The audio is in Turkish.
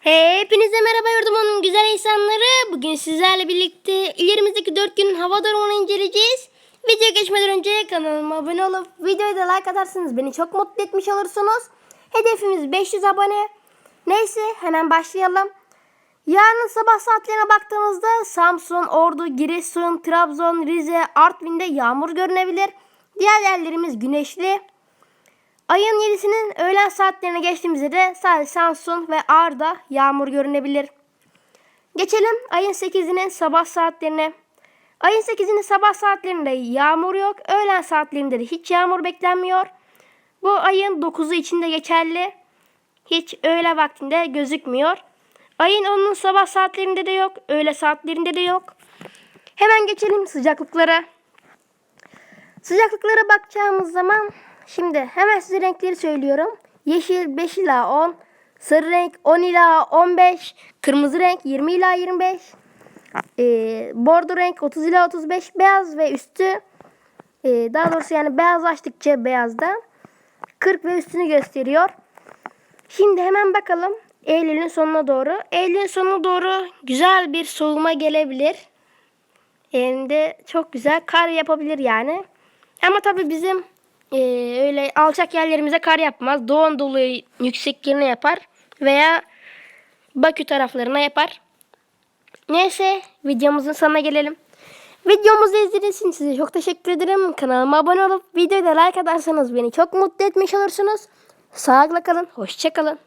Hepinize merhaba yurdumun güzel insanları. Bugün sizlerle birlikte ilerimizdeki 4 günün hava durumunu inceleyeceğiz. Video geçmeden önce kanalıma abone olup videoya da like atarsanız beni çok mutlu etmiş olursunuz. Hedefimiz 500 abone. Neyse hemen başlayalım. Yarın sabah saatlerine baktığımızda Samsun, Ordu, Giresun, Trabzon, Rize, Artvin'de yağmur görünebilir. Diğer yerlerimiz güneşli. Ayın 7'sinin öğlen saatlerine geçtiğimizde de sadece Samsun ve Ağrı'da yağmur görünebilir. Geçelim ayın 8'inin sabah saatlerine. Ayın 8'inin sabah saatlerinde yağmur yok. Öğlen saatlerinde de hiç yağmur beklenmiyor. Bu ayın 9'u içinde geçerli. Hiç öğle vaktinde gözükmüyor. Ayın 10'unun sabah saatlerinde de yok. Öğle saatlerinde de yok. Hemen geçelim sıcaklıklara. Sıcaklıklara bakacağımız zaman şimdi hemen size renkleri söylüyorum. Yeşil 5 ila 10, sarı renk 10 ila 15, kırmızı renk 20 ila 25, e, bordo renk 30 ila 35, beyaz ve üstü e, daha doğrusu yani beyazlaştıkça beyazda 40 ve üstünü gösteriyor. Şimdi hemen bakalım Eylül'ün sonuna doğru. Eylül'ün sonuna doğru güzel bir soğuma gelebilir. Hem de çok güzel kar yapabilir yani. Ama tabii bizim e, öyle alçak yerlerimize kar yapmaz. Doğu Anadolu yükseklerine yapar veya Bakü taraflarına yapar. Neyse videomuzun sonuna gelelim. Videomuzu izlediğiniz için size çok teşekkür ederim. Kanalıma abone olup videoda like atarsanız beni çok mutlu etmiş olursunuz. Sağlıkla kalın. Hoşçakalın.